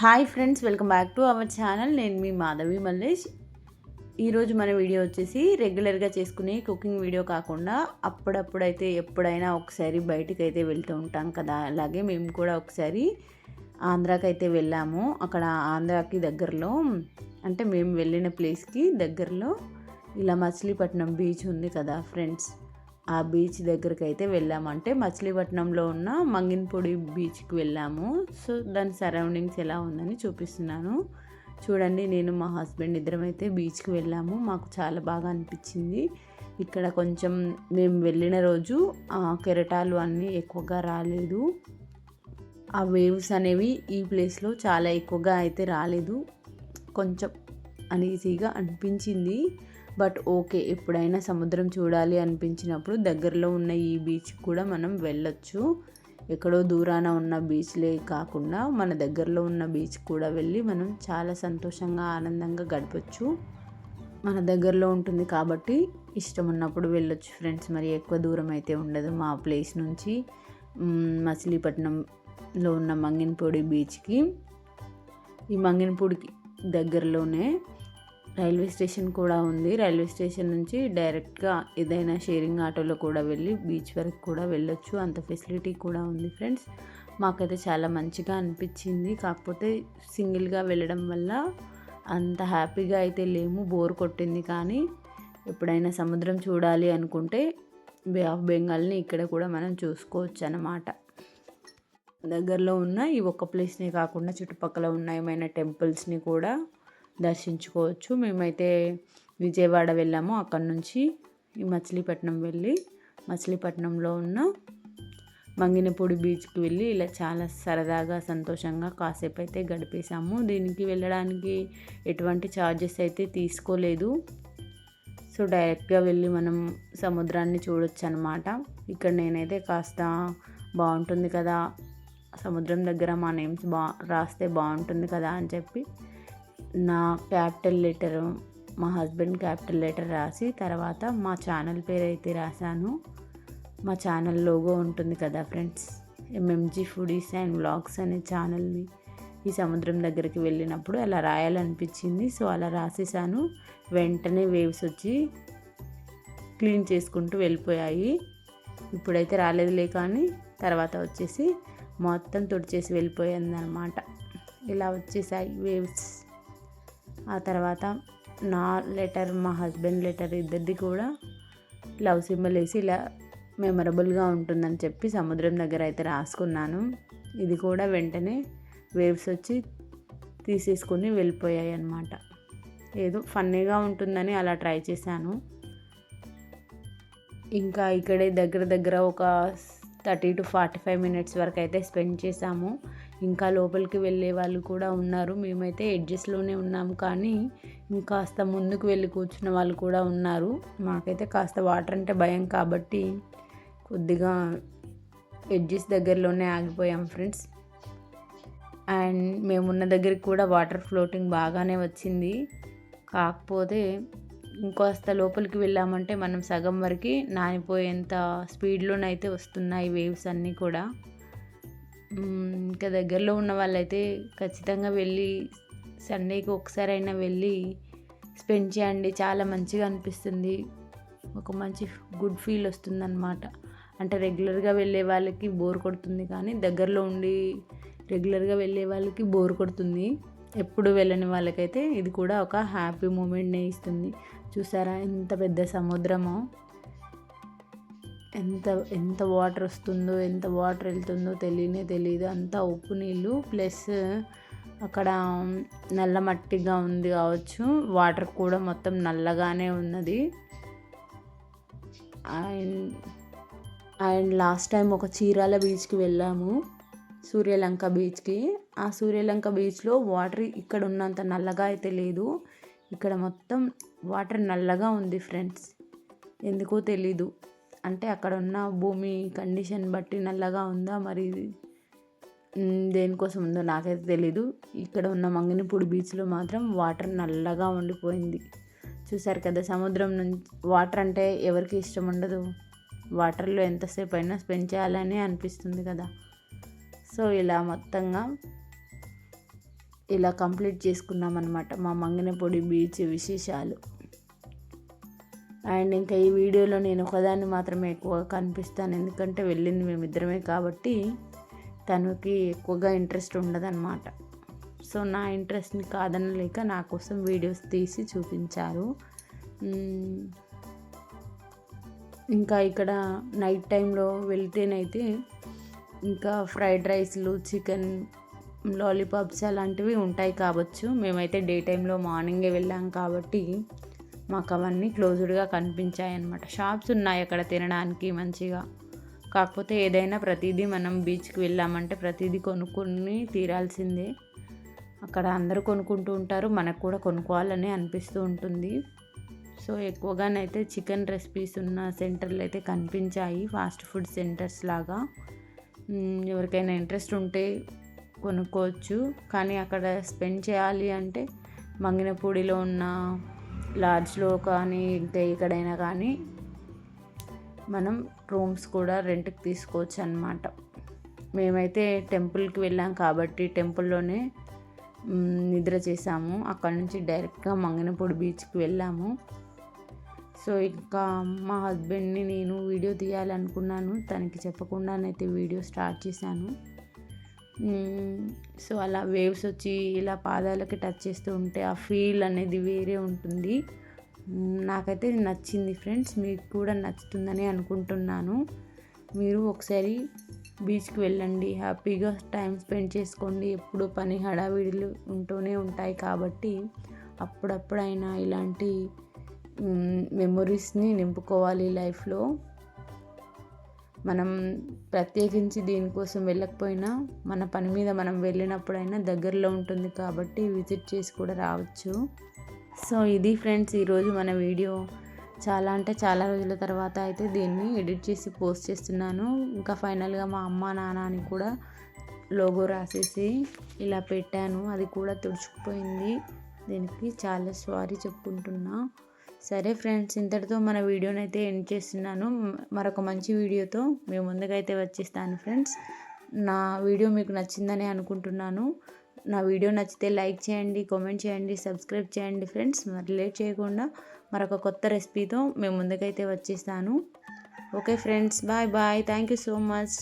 Hi friends welcome back to our channel. నేను మీ మాధవి మల్లేష్. ఈరోజు మన వీడియో వచ్చేసి రెగ్యులర్గా చేసుకునే కుకింగ్ వీడియో కాకుండా అప్పుడప్పుడైతే ఎప్పుడైనా ఒకసారి బయటికి అయితే వెళ్తూ ఉంటాం కదా. అలాగే మేము కూడా ఒకసారి ఆంధ్రాకి అయితే వెళ్ళాము. అక్కడ ఆంధ్రాకి దగ్గరలో అంటే మేము వెళ్ళిన ప్లేస్కి దగ్గరలో ఇలా మచిలీపట్నం బీచ్ ఉంది కదా ఫ్రెండ్స్. ఆ బీచ్ దగ్గరికి అయితే వెళ్ళామంటే మచిలీపట్నంలో ఉన్న మంగినపొడి బీచ్కి వెళ్ళాము. సో దాని సరౌండింగ్స్ ఎలా ఉందని చూపిస్తున్నాను. చూడండి నేను మా హస్బెండ్ ఇద్దరం అయితే బీచ్కి వెళ్ళాము. మాకు చాలా బాగా అనిపించింది. ఇక్కడ కొంచెం మేము వెళ్ళిన రోజు కెరటాలు అన్నీ ఎక్కువగా రాలేదు. ఆ వేవ్స్ అనేవి ఈ ప్లేస్లో చాలా ఎక్కువగా అయితే రాలేదు. కొంచెం అనీజీగా అనిపించింది. బట్ ఓకే ఎప్పుడైనా సముద్రం చూడాలి అనిపించినప్పుడు దగ్గరలో ఉన్న ఈ బీచ్ కూడా మనం వెళ్ళొచ్చు. ఎక్కడో దూరాన ఉన్న బీచ్లే కాకుండా మన దగ్గరలో ఉన్న బీచ్ కూడా వెళ్ళి మనం చాలా సంతోషంగా ఆనందంగా గడపచ్చు. మన దగ్గరలో ఉంటుంది కాబట్టి ఇష్టం ఉన్నప్పుడు వెళ్ళొచ్చు ఫ్రెండ్స్. మరి ఎక్కువ దూరం అయితే ఉండదు. మా ప్లేస్ నుంచి మచిలీపట్నంలో ఉన్న మంగినపూడి బీచ్కి. ఈ మంగినపూడికి దగ్గరలోనే రైల్వే స్టేషన్ కూడా ఉంది. రైల్వే స్టేషన్ నుంచి డైరెక్ట్గా ఏదైనా షేరింగ్ ఆటోలో కూడా వెళ్ళి బీచ్ వరకు కూడా వెళ్ళొచ్చు. అంత ఫెసిలిటీ కూడా ఉంది ఫ్రెండ్స్. మాకైతే చాలా మంచిగా అనిపించింది. కాకపోతే సింగిల్గా వెళ్ళడం వల్ల అంత హ్యాపీగా అయితే లేము. బోర్ కొట్టింది కానీ ఎప్పుడైనా సముద్రం చూడాలి అనుకుంటే బే ఆఫ్ బెంగాల్ని ఇక్కడ కూడా మనం చూసుకోవచ్చు అన్నమాట దగ్గరలో ఉన్న ఈ ఒక్క ప్లేస్నే కాకుండా చుట్టుపక్కల ఉన్న ఏమైనా టెంపుల్స్ని కూడా దర్శించుకోవచ్చు. మేమైతే విజయవాడ వెళ్ళాము. అక్కడ నుంచి ఈ మచిలీపట్నం వెళ్ళి మచిలీపట్నంలో ఉన్న మంగినపూడి బీచ్కి వెళ్ళి ఇలా చాలా సరదాగా సంతోషంగా కాసేపు అయితే గడిపేశాము. దీనికి వెళ్ళడానికి ఎటువంటి ఛార్జెస్ అయితే తీసుకోలేదు. సో డైరెక్ట్గా వెళ్ళి మనం సముద్రాన్ని చూడొచ్చు అనమాట ఇక్కడ నేనైతే కాస్త బాగుంటుంది కదా సముద్రం దగ్గర మా నేమ్స్ బా రాస్తే బాగుంటుంది కదా అని చెప్పి నా క్యాపిటల్ లెటర్ మా హస్బెండ్ క్యాపిటల్ లెటర్ రాసి తర్వాత మా ఛానల్ పేరు అయితే రాశాను. మా ఛానల్ లోగో ఉంటుంది కదా friends? MMG foodies and vlogs అనే ఛానల్ని ఈ సముద్రం దగ్గరికి వెళ్ళినప్పుడు అలా రాయాలనిపించింది. సో అలా రాసేసాను వెంటనే వేవ్స్ వచ్చి క్లీన్ చేసుకుంటూ వెళ్ళిపోయాయి. ఇప్పుడైతే రాలేదులే కానీ తర్వాత వచ్చేసి మొత్తం తుడిచేసి వెళ్ళిపోయిందనమాట ఇలా వచ్చేసాయి వేవ్స్. ఆ తర్వాత నా లెటర్ మా హస్బెండ్ లెటర్ ఇద్దరిది కూడా లవ్ సింబల్ వేసి ఇలా మెమరబుల్గా ఉంటుందని చెప్పి సముద్రం దగ్గర అయితే రాసుకున్నాను. ఇది కూడా వెంటనే వేవ్స్ వచ్చి తీసేసుకుని వెళ్ళిపోయాయి అన్నమాట ఏదో ఫన్నీగా ఉంటుందని అలా ట్రై చేశాను. ఇంకా ఇక్కడే దగ్గర దగ్గర ఒక thirty to forty five minutes వరకు అయితే స్పెండ్ చేసాము ఇంకా లోపలికి వెళ్ళే వాళ్ళు కూడా ఉన్నారు. మేమైతే ఎడ్జెస్లోనే ఉన్నాము కానీ ఇంకాస్త ముందుకు వెళ్ళి కూర్చున్న వాళ్ళు కూడా ఉన్నారు. మాకైతే కాస్త వాటర్ అంటే భయం కాబట్టి కొద్దిగా ఎడ్జెస్ దగ్గరలోనే ఆగిపోయాం ఫ్రెండ్స్. అండ్ మేమున్న దగ్గరికి కూడా వాటర్ ఫ్లోటింగ్ బాగానే వచ్చింది. కాకపోతే ఇంకోస్త లోపలికి వెళ్ళామంటే మనం సగం వరకు నానిపోయేంత స్పీడ్లోనైతే వస్తున్నాయి వేవ్స్ అన్నీ కూడా. ఇంకా దగ్గరలో ఉన్న వాళ్ళైతే ఖచ్చితంగా వెళ్ళి సండేకి ఒకసారైనా వెళ్ళి స్పెండ్ చేయండి. చాలా మంచిగా అనిపిస్తుంది. ఒక మంచి గుడ్ ఫీల్ వస్తుందన్నమాట. అంటే రెగ్యులర్గా వెళ్ళే వాళ్ళకి బోర్ కొడుతుంది కానీ దగ్గరలో ఉండి రెగ్యులర్గా వెళ్ళే వాళ్ళకి బోర్ కొడుతుంది. ఎప్పుడు వెళ్ళని వాళ్ళకైతే ఇది కూడా ఒక హ్యాపీ మూమెంట్నే ఇస్తుంది. చూసారా ఎంత పెద్ద సముద్రమో. ఎంత ఎంత వాటర్ వస్తుందో ఎంత వాటర్ వెళ్తుందో తెలియనే తెలియదు అంతా ఉప్పు నీళ్ళు ప్లస్ అక్కడ నల్ల మట్టిగా ఉంది కావచ్చు. వాటర్ కూడా మొత్తం నల్లగానే ఉన్నది. అండ్ అండ్ లాస్ట్ టైం ఒక చీరాల బీచ్కి వెళ్ళాము. సూర్యలంక బీచ్కి ఆ సూర్యలంక బీచ్లో వాటర్ ఇక్కడ ఉన్నంత నల్లగా అయితే లేదు. ఇక్కడ మొత్తం వాటర్ నల్లగా ఉంది ఫ్రెండ్స్ ఎందుకో తెలీదు. అంటే అక్కడ ఉన్న భూమి కండిషన్ బట్టి నల్లగా ఉందా మరి దేనికోసం ఉందో నాకైతే తెలీదు. ఇక్కడ ఉన్న మంగినపూడి బీచ్లో మాత్రం వాటర్ నల్లగా ఉండిపోయింది. చూసారు కదా సముద్రం నుంచి వాటర్ అంటే ఎవరికి ఇష్టం ఉండదు? వాటర్లో ఎంతసేపు అయినా స్పెండ్ చేయాలని అనిపిస్తుంది కదా. సో ఇలా మొత్తంగా ఇలా కంప్లీట్ చేసుకున్నాం అనమాట మా మంగనపొడి బీచ్ విశేషాలు. అండ్ ఇంకా ఈ వీడియోలో నేను ఒకదాన్ని మాత్రమే ఎక్కువగా కనిపిస్తాను. ఎందుకంటే వెళ్ళింది మేమిద్దరమే కాబట్టి తనకి ఎక్కువగా ఇంట్రెస్ట్ ఉండదన్నమాట. సో నా ఇంట్రెస్ట్ని కాదనలేక నా కోసం వీడియోస్ తీసి చూపించారు. ఇంకా ఇక్కడ నైట్ టైంలో వెళ్తేనైతే ఇంకా ఫ్రైడ్ రైస్లు చికెన్ లాలీపాప్స్ అలాంటివి ఉంటాయి కావచ్చు. మేమైతే డే టైంలో మార్నింగే వెళ్ళాం కాబట్టి మాకు అవన్నీ క్లోజ్డ్గా కనిపించాయి అన్నమాట షాప్స్ ఉన్నాయి అక్కడ తినడానికి మంచిగా. కాకపోతే ఏదైనా ప్రతిదీ మనం బీచ్కి వెళ్ళామంటే ప్రతిదీ కొనుక్కొని తీరాల్సిందే. అక్కడ అందరూ కొనుక్కుంటూ ఉంటారు మనకు కూడా కొనుక్కోవాలని అనిపిస్తూ ఉంటుంది. సో ఎక్కువగానైతే చికెన్ రెసిపీస్ ఉన్న సెంటర్లు అయితే కనిపించాయి ఫాస్ట్ ఫుడ్ సెంటర్స్ లాగా. ఎవరికైనా ఇంట్రెస్ట్ ఉంటే కొనుక్కోవచ్చు. కానీ అక్కడ స్పెండ్ చేయాలి అంటే మంగినపూడిలో ఉన్న లాడ్జ్లో కానీ ఇంకా ఎక్కడైనా కానీ మనం రూమ్స్ కూడా రెంట్కి తీసుకోవచ్చు అన్నమాట. మేమైతే టెంపుల్కి వెళ్ళాం కాబట్టి టెంపుల్లోనే నిద్ర చేసాము. అక్కడ నుంచి డైరెక్ట్గా మంగనపూడి బీచ్కి వెళ్ళాము. సో ఇంకా మా హస్బెండ్ని నేను వీడియో తీయాలనుకున్నాను. తనకి చెప్పకుండానైతే వీడియో స్టార్ట్ చేశాను. సో అలా వేవ్స్ వచ్చి ఇలా పాదాలకి టచ్ చేస్తూ ఉంటే ఆ ఫీల్ అనేది వేరే ఉంటుంది. నాకైతే నచ్చింది ఫ్రెండ్స్ మీకు కూడా నచ్చుతుందని అనుకుంటున్నాను. మీరు ఒకసారి బీచ్కి వెళ్ళండి హ్యాపీగా టైం స్పెండ్ చేసుకోండి. ఎప్పుడు పని హడావిడిలు ఉంటూనే ఉంటాయి కాబట్టి అప్పుడప్పుడైనా ఇలాంటి మెమొరీస్ని నింపుకోవాలి లైఫ్లో. మనం ప్రత్యేకించి దీనికోసం వెళ్ళకపోయినా మన పని మీద మనం వెళ్ళినప్పుడైనా దగ్గరలో ఉంటుంది కాబట్టి విజిట్ చేసి కూడా రావచ్చు. సో ఇది ఫ్రెండ్స్ ఈరోజు మన వీడియో. చాలా అంటే చాలా రోజుల తర్వాత అయితే దీన్ని ఎడిట్ చేసి పోస్ట్ చేస్తున్నాను. ఇంకా ఫైనల్గా మా అమ్మ నాన్న అని కూడా లోగో రాసేసి ఇలా పెట్టాను. అది కూడా తుడుచుకుపోయింది. దీనికి చాలా సారీ చెప్పుకుంటున్నా. సరే ఫ్రెండ్స్ ఇంతటితో మన వీడియోని అయితే ఎండ్ చేస్తున్నాను. మరొక మంచి వీడియోతో మేము ముందుకైతే వచ్చేస్తాను ఫ్రెండ్స్. నా వీడియో మీకు నచ్చిందని అనుకుంటున్నాను. నా వీడియో నచ్చితే లైక్ చేయండి కామెంట్ చేయండి సబ్స్క్రైబ్ చేయండి ఫ్రెండ్స్. మరి లేట్ చేయకుండా మరొక కొత్త రెసిపీతో మేము ముందుకైతే వచ్చేస్తాను. Okay friends bye bye. Thank you so much.